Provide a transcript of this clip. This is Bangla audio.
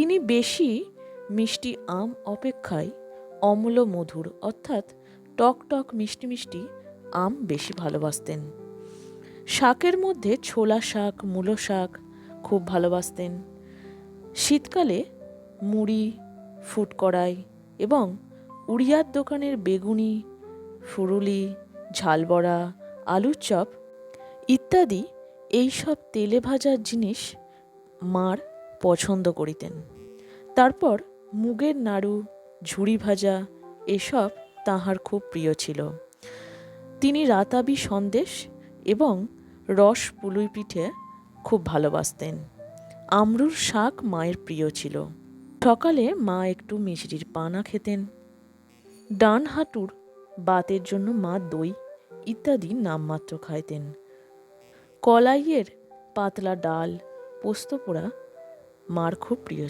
তিনি বেশি মিষ্টি আম অপেক্ষায় অম্ল মধুর, অর্থাৎ টক টক মিষ্টি মিষ্টি আম বেশি ভালোবাসতেন। শাকের মধ্যে ছোলা শাক, মূলো শাক খুব ভালোবাসতেন। শীতকালে মুড়ি ফুটকড়াই এবং উড়িয়ার দোকানের বেগুনি, ফুরুলি, ঝালবড়া, আলুর চপ ইত্যাদি, এইসব তেলে ভাজা জিনিস মার পছন্দ করিতেন। তারপর মুগের নাড়ু, ঝুড়ি ভাজা এসব তাহার খুব প্রিয় ছিল। তিনি রাতাবি সন্দেশ এবং রস পুলুই পিঠে খুব ভালোবাসতেন। আমরুর শাক মায়ের প্রিয় ছিল। সকালে মা একটু মিষ্টির পানা খেতেন। ডান হাঁটুর বাতের জন্য মা দই ইত্যাদি নামমাত্র খাইতেন। কলাইয়ের পাতলা ডাল, পোস্ত পোড়া মার খুব প্রিয় ছিল।